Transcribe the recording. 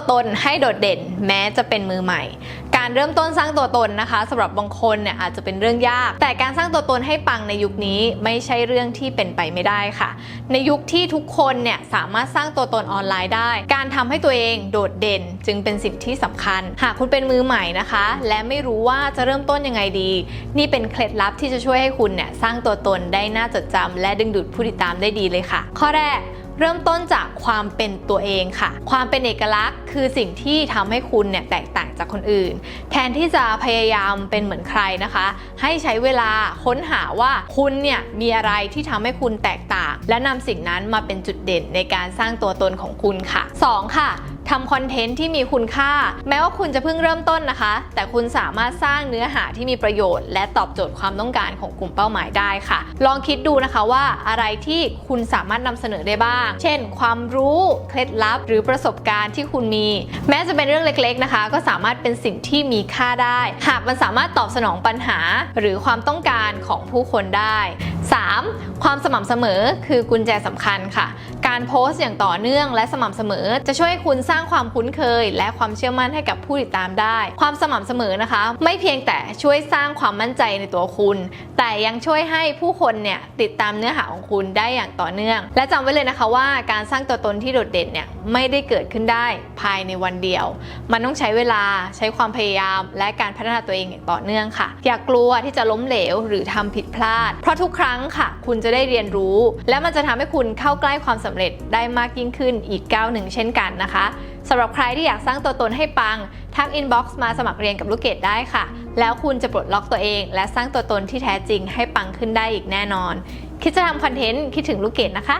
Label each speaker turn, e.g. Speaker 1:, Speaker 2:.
Speaker 1: ตัวตนให้โดดเด่นแม้จะเป็นมือใหม่ การเริ่มต้นสร้างตัวตนนะคะสำหรับบางคนเนี่ยอาจจะเป็นเรื่องยาก แต่การสร้างตัวตนให้ปังในยุคนี้ไม่ใช่เรื่องที่เป็นไปไม่ได้ค่ะ ในยุคที่ทุกคนเนี่ยสามารถสร้างตัวตนออนไลน์ได้ การทำให้ตัวเองโดดเด่นจึงเป็นสิ่งที่สำคัญ หากคุณเป็นมือใหม่นะคะ และไม่รู้ว่าจะเริ่มต้นยังไงดี นี่เป็นเคล็ดลับที่จะช่วยให้คุณเนี่ยสร้างตัวตนได้น่าจดจำและดึงดูดผู้ติดตามได้ดีเลยค่ะ ข้อแรก เริ่มต้นจากความเป็นตัวเองค่ะ ความเป็นเอกลักษณ์ คือสิ่งที่ทำให้คุณเนี่ยแตกต่างจากคนอื่น แทนที่จะพยายามเป็นเหมือนใครนะคะ ให้ใช้เวลาค้นหาว่าคุณเนี่ยมีอะไรที่ทำให้คุณแตกต่าง และนำสิ่งนั้นมาเป็นจุดเด่นในการสร้างตัวตนของคุณค่ะ 2 ค่ะ ทำคอนเทนต์ที่มีคุณค่า แม้ว่าคุณจะเพิ่งเริ่มต้นนะคะ แต่คุณสามารถสร้างเนื้อหาที่มีประโยชน์ และตอบโจทย์ความต้องการของกลุ่มเป้าหมายได้ค่ะ ลองคิดดูนะคะว่าอะไรที่คุณสามารถนำเสนอได้บ้าง เช่น ความรู้ เคล็ดลับ หรือประสบการณ์ที่คุณมี แม้จะเป็นเรื่องเล็กๆนะคะ ก็สามารถเป็นสิ่งที่มีค่าได้ หากมันสามารถตอบสนองปัญหา หรือความต้องการของผู้คนได้ 3. ความสม่ำเสมอคือกุญแจสำคัญค่ะ การโพสต์อย่างต่อเนื่องและสม่ำเสมอ จะช่วยให้คุณสร้างความคุ้นเคย และความเชื่อมั่นให้กับผู้ติดตามได้ ความสม่ำเสมอนะคะ ไม่เพียงแต่ช่วยสร้างความมั่นใจในตัวคุณ แต่ยังช่วยให้ผู้คนเนี่ยติดตามเนื้อหาของคุณได้อย่างต่อเนื่อง และจำไว้เลยนะคะว่าการสร้างตัวตนที่โดดเด่นเนี่ยไม่ได้เกิดขึ้นได้ภายในวันเดียว มันต้องใช้เวลาใช้ความพยายาม และการพัฒนาตัวเองอย่างต่อเนื่องค่ะ อย่ากลัวที่จะล้มเหลวหรือทำผิดพลาด เพราะทุกครั้งค่ะ คุณจะได้เรียนรู้ และมันจะทำให้คุณเข้าใกล้ความสำเร็จได้มากยิ่งขึ้นอีกก้าวหนึ่งเช่นกันนะคะ สำหรับใครที่อยากสร้างตัวตนให้ปัง ทักอินบ็อกซ์มาสมัครเรียนกับลูกเกดได้ค่ะ แล้วคุณจะปลดล็อกตัวเอง และสร้างตัวตนที่แท้จริงให้ปังขึ้นได้อีกแน่นอน คิดจะทำคอนเทนต์คิดถึงลูกเกดนะคะ